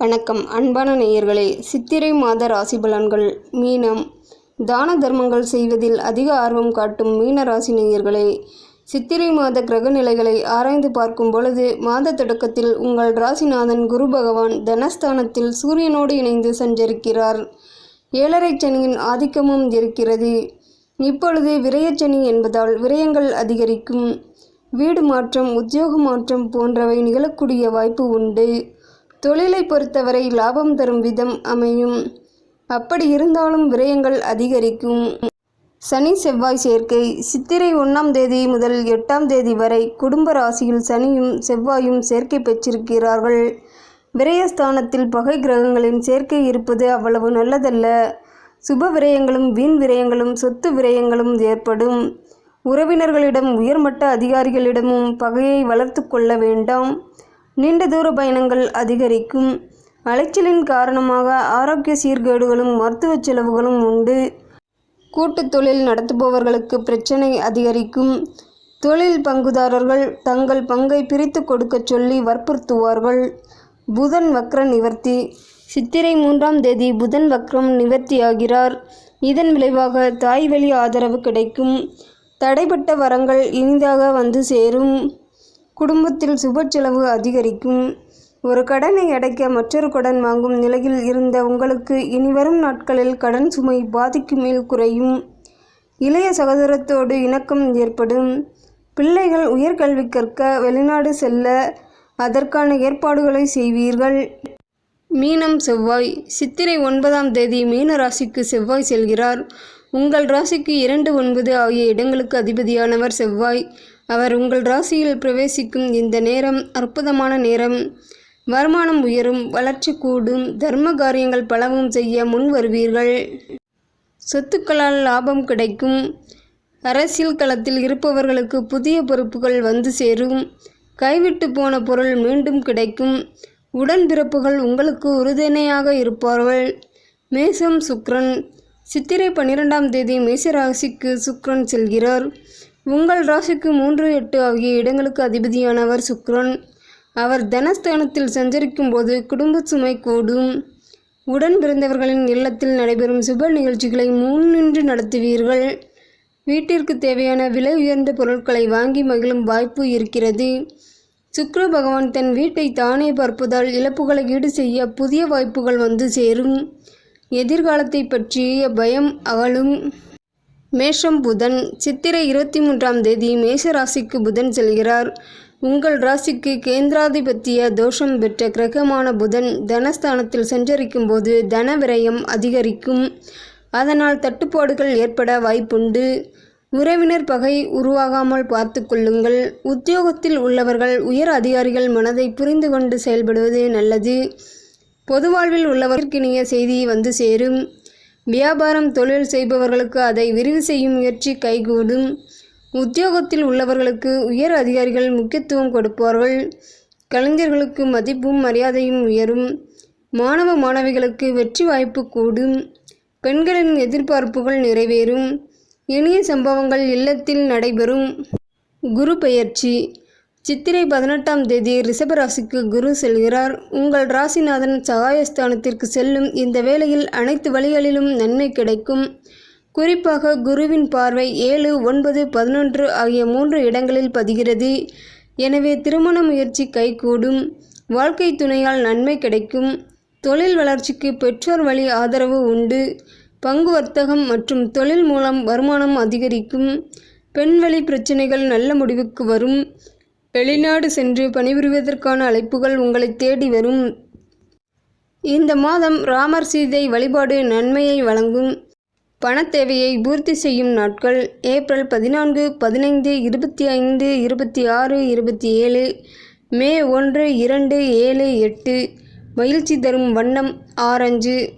வணக்கம். அன்பான நேயர்களே சித்திரை மாத ராசி பலன்கள். மீனம். தான தர்மங்கள் செய்வதில் அதிக ஆர்வம் காட்டும் மீன ராசி நேயர்களே சித்திரை மாத கிரக நிலைகளை ஆராய்ந்து பார்க்கும் பொழுது மாத தொடக்கத்தில் உங்கள் ராசிநாதன் குரு பகவான் தனஸ்தானத்தில் சூரியனோடு இணைந்து சஞ்சரிக்கிறார். ஏழரை சனியின் ஆதிக்கமும் இருக்கிறது. இப்பொழுது விரயச்சனி என்பதால் விரயங்கள் அதிகரிக்கும். வீடு மாற்றம் உத்தியோக மாற்றம் போன்றவை நிகழக்கூடிய வாய்ப்பு உண்டு. தொழிலை பொறுத்தவரை லாபம் தரும் விதம் அமையும். அப்படி இருந்தாலும் விரயங்கள் அதிகரிக்கும். சனி செவ்வாய் சேர்க்கை. சித்திரை ஒன்றாம் தேதி முதல் எட்டாம் தேதி வரை குடும்ப ராசியில் சனியும் செவ்வாயும் சேர்க்கை பெற்றிருக்கிறார்கள். விரயஸ்தானத்தில் பகை கிரகங்களின் சேர்க்கை இருப்பது அவ்வளவு நல்லதல்ல. சுப விரயங்களும் வீண் விரயங்களும் சொத்து விரயங்களும் ஏற்படும். உறவினர்களிடம் உயர்மட்ட அதிகாரிகளிடமும் பகையை வளர்த்து கொள்ள வேண்டாம். நீண்ட தூர பயணங்கள் அதிகரிக்கும். அலைச்சலின் காரணமாக ஆரோக்கிய சீர்கேடுகளும் மருத்துவ செலவுகளும் உண்டு. கூட்டு தொழில் நடத்துபவர்களுக்கு பிரச்சனை அதிகரிக்கும். தொழில் பங்குதாரர்கள் தங்கள் பங்கை பிரித்து கொடுக்க சொல்லி வற்புறுத்துவார்கள். புதன் வக்ர நிவர்த்தி. சித்திரை மூன்றாம் தேதி புதன் வக்ரம் நிவர்த்தியாகிறார். இதன் விளைவாக தாய் வழி ஆதரவு கிடைக்கும். தடைப்பட்ட வரங்கள் இனிதாக வந்து சேரும். குடும்பத்தில் சுப செலவு அதிகரிக்கும். ஒரு கடனை அடைக்க மற்றொரு கடன் வாங்கும் நிலையில் இருந்த உங்களுக்கு இனிவரும் நாட்களில் கடன் சுமை பாதிக்கு மேல் குறையும். இளைய சகோதரத்தோடு இணக்கம் ஏற்படும். பிள்ளைகள் உயர்கல்வி கற்க வெளிநாடு செல்ல அதற்கான ஏற்பாடுகளை செய்வீர்கள். மீனம் செவ்வாய். சித்திரை ஒன்பதாம் தேதி மீன ராசிக்கு செவ்வாய் செல்கிறார். உங்கள் ராசிக்கு இரண்டு ஒன்பது ஆகிய இடங்களுக்கு அதிபதியானவர் செவ்வாய். அவர் உங்கள் ராசியில் பிரவேசிக்கும் இந்த நேரம் அற்புதமான நேரம். வருமானம் உயரும் வளர்ச்சி கூடும் தர்ம காரியங்கள் பலவும் செய்ய முன் வருவீர்கள். சொத்துக்களால் லாபம் கிடைக்கும். அரசியல் களத்தில் இருப்பவர்களுக்கு புதிய பொறுப்புகள் வந்து சேரும். கைவிட்டு போன பொருள் மீண்டும் கிடைக்கும். உடன்பிறப்புகள் உங்களுக்கு உறுதுணையாக இருப்பார்கள். மேசம் சுக்ரன். சித்திரை பன்னிரெண்டாம் தேதி மேச ராசிக்கு சுக்ரன் செல்கிறார். உங்கள் ராசிக்கு மூன்று எட்டு ஆகிய இடங்களுக்கு அதிபதியானவர் சுக்ரன். அவர் தனஸ்தானத்தில் சஞ்சரிக்கும் போது குடும்ப சுமை கூடும். உடன் பிறந்தவர்களின் இல்லத்தில் நடைபெறும் சுப நிகழ்ச்சிகளை முன்னின்று நடத்துவீர்கள். வீட்டிற்கு தேவையான விலை உயர்ந்த பொருட்களை வாங்கி மகிழும் வாய்ப்பு இருக்கிறது. சுக்ர பகவான் தன் வீட்டை தானே பார்ப்பதால் இழப்புகளை ஈடு செய்ய புதிய வாய்ப்புகள் வந்து சேரும். எதிர்காலத்தை பற்றிய பயம் அகலும் மேஷம் புதன் சித்திரை இருபத்தி மூன்றாம் தேதி மேஷ ராசிக்கு புதன் செல்கிறார். உங்கள் ராசிக்கு கேந்திராதிபத்திய தோஷம் பெற்ற கிரகமான புதன் தனஸ்தானத்தில் சஞ்சரிக்கும் போது தன விரயம் அதிகரிக்கும். அதனால் தட்டுப்பாடுகள் ஏற்பட வாய்ப்புண்டு. உறவினர் பகை உருவாகாமல் பார்த்து கொள்ளுங்கள். உத்தியோகத்தில் உள்ளவர்கள் உயர் அதிகாரிகள் மனதை புரிந்து கொண்டு செயல்படுவது நல்லது. பொது வாழ்வில் உள்ளவர்க்கினிய செய்தி வந்து சேரும். வியாபாரம் தொழில் செய்பவர்களுக்கு அதை விரிவு செய்யும் முயற்சி கைகூடும். உத்தியோகத்தில் உள்ளவர்களுக்கு உயர் அதிகாரிகள் முக்கியத்துவம் கொடுப்பார்கள். கலைஞர்களுக்கு மதிப்பும் மரியாதையும் உயரும். மாணவ மாணவிகளுக்கு வெற்றி வாய்ப்பு கூடும். பெண்களின் எதிர்பார்ப்புகள் நிறைவேறும். இனிய சம்பவங்கள் இல்லத்தில் நடைபெறும். குரு பெயர்ச்சி. சித்திரை பதினெட்டாம் தேதி ரிஷபராசிக்கு குரு செல்கிறார். உங்கள் ராசிநாதன் சகாயஸ்தானத்திற்கு செல்லும் இந்த வேளையில் அனைத்து வழிகளிலும் நன்மை கிடைக்கும். குறிப்பாக குருவின் பார்வை ஏழு ஒன்பது பதினொன்று ஆகிய மூன்று இடங்களில் பதிகிறது. எனவே திருமண முயற்சி கைகூடும். வாழ்க்கை துணையால் நன்மை கிடைக்கும். தொழில் வளர்ச்சிக்கு பெற்றோர் வழி ஆதரவு உண்டு. பங்கு வர்த்தகம் மற்றும் தொழில் மூலம் வருமானம் அதிகரிக்கும். பெண்வழி பிரச்சனைகள் நல்ல முடிவுக்கு வரும். வெளிநாடு சென்று பணிபுரிவதற்கான அழைப்புகள் உங்களை தேடி வரும். இந்த மாதம் ராமர் சீதை வழிபாடு நன்மையை வழங்கும். பணத்தேவையை பூர்த்தி செய்யும் நாட்கள் ஏப்ரல் பதினான்கு பதினைந்து இருபத்தி ஐந்து இருபத்தி ஆறு இருபத்தி ஏழு மே ஒன்று இரண்டு ஏழு எட்டு. மகிழ்ச்சி தரும் வண்ணம் ஆரஞ்சு.